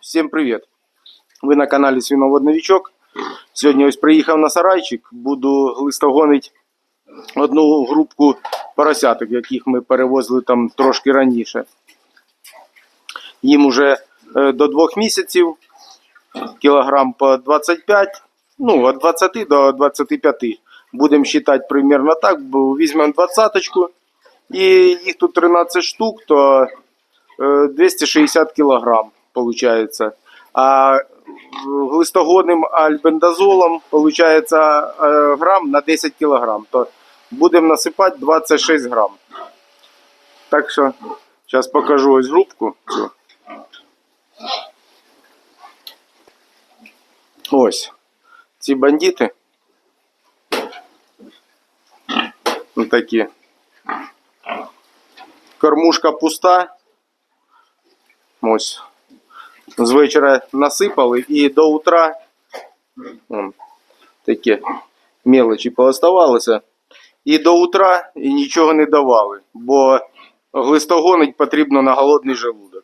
Всім привіт! Ви на каналі Свіноводновичок. Сьогодні ось приїхав на сарайчик, буду листогонити одну групку поросяток, яких ми перевозили там трошки раніше. Їм уже е, до двох місяців, кілограм по 25, ну, від 20 до 25. Будемо вважати примерно так, бо візьмемо двадцяточку, і їх тут 13 штук, то 260 кілограм получается. А глистогодним альбендазолом получается е, грам на 10 кілограм. То будемо насипати 26 грам. Так що зараз покажу ось грубку. Ось ці бандити. Ось такі. Кормушка пуста. Ось. З вечора насипали і до утра вон, такі мелочі пооставалося. І до утра і нічого не давали, бо глистогонить потрібно на голодний желудок.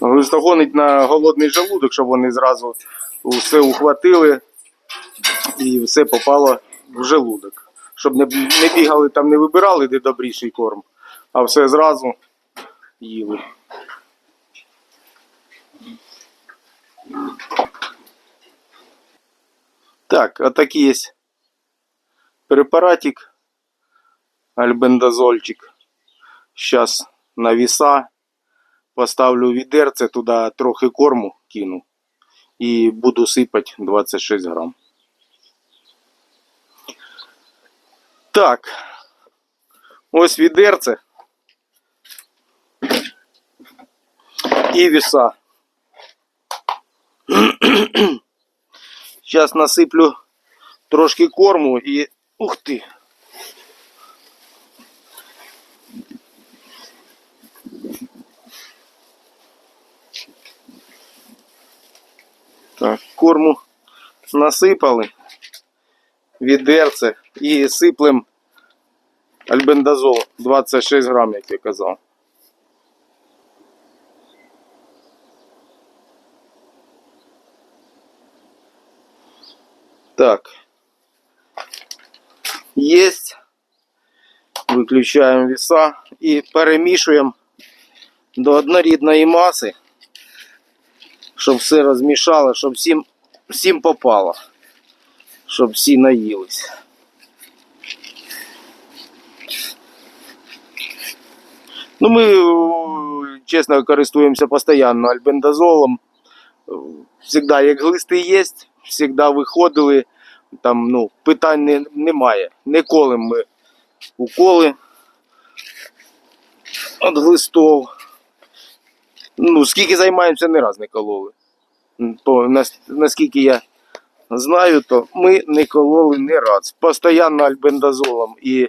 Глистогонить на голодний желудок, щоб вони зразу все ухватили і все попало в желудок. Щоб не, не бігали там, не вибирали, де добріший корм, а все зразу їли. Так, отакий є препаратик, альбендазольчик. Сейчас на веса поставлю відерце, туди трохи корму кину і буду сипати 26 грам. Так, ось відерце і віса. Зараз насиплю трошки корму і. Ух ти! Так, корму насипали, відерце і сиплем альбендазол 26 грам, як я казав. Так. Есть. Виключаємо веса і перемішуємо до однорідної маси, щоб все розмішало, щоб всім, всім попало, щоб всі наїлись. Ну, ми, е, чесно, користуємося постійно альбендазолом. Всегда, як глисти є, завжди виходили. Там, ну, питань не, немає. Не колем ми уколи від глистов. Ну, скільки займаємося, не раз не кололи. По, наскільки я знаю, то ми не кололи не раз. Постоянно альбендазолом і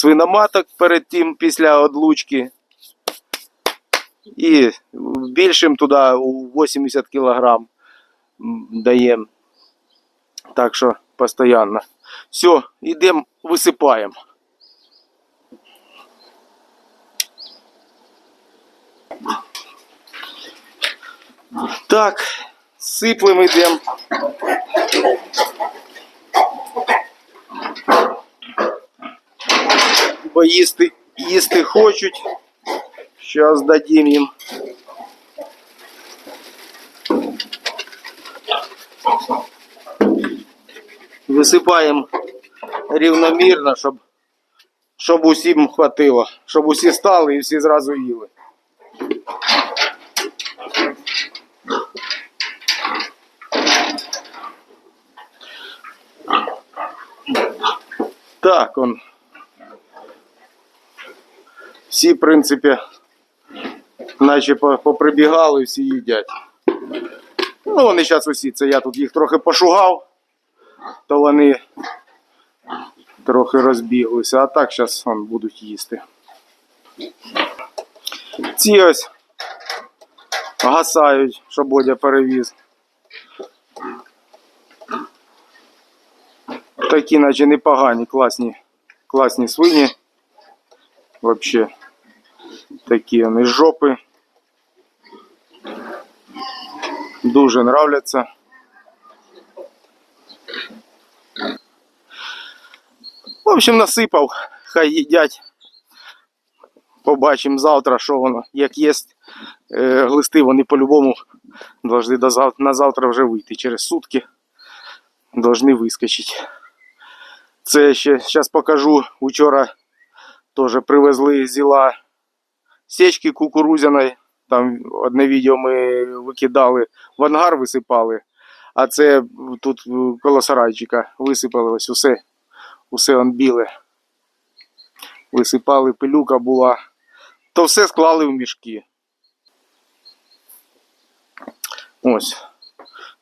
свиноматок перед тим після одлучки. І більшим туди у 80 кілограм м, даємо. Так що постійно. Все, йдемо, висипаємо. Так, сиплем йдемо. Бо їсти, їсти хочуть. Зараз дадим їм. Висипаємо рівномірно, щоб, щоб усім хватило, щоб усі стали і всі зразу їли. Так, он. Всі, в принципі, наче поприбігали, всі їдять. Ну, вони зараз усі, це я тут їх трохи пошугав, то вони трохи розбіглися, а так зараз будуть їсти. Ці ось гасають, що Бодя перевіз. Такі, наче непогані, класні, класні свині. Вообще такі вони жопи. Дуже нравляться. В общем, насипав, хай їдять. Побачимо завтра, що воно. Як є е, глисти, вони по-любому зав... на завтра вже вийти. Через сутки должны вискочити. Це ще зараз покажу. Учора теж привезли зіла сечки кукурузяної. Там одне відео ми викидали, в ангар висипали, а це тут коло сарайчика висипали ось усе. Усе он біле. Висипали, пилюка була. То все склали в мішки. Ось.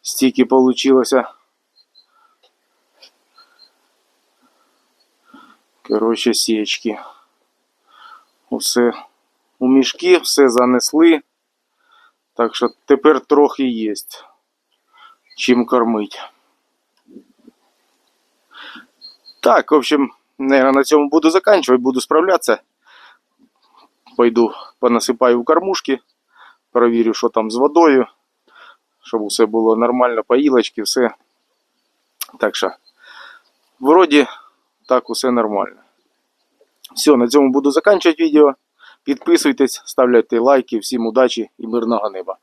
Стільки получилося. Коротше, січки. Усе у мішки, все занесли. Так що тепер трохи є. Чим кормить. Так, в общем, наверное, на цьому буду заканчивать, буду справлятися. Пойду понасипаю в кормушки, перевірю, що там з водою, щоб все було нормально, поїлочки, все. Так що, вроді, так усе нормально. Все, на цьому буду заканчивать відео. Підписуйтесь, ставляйте лайки, всім удачі і мирного неба.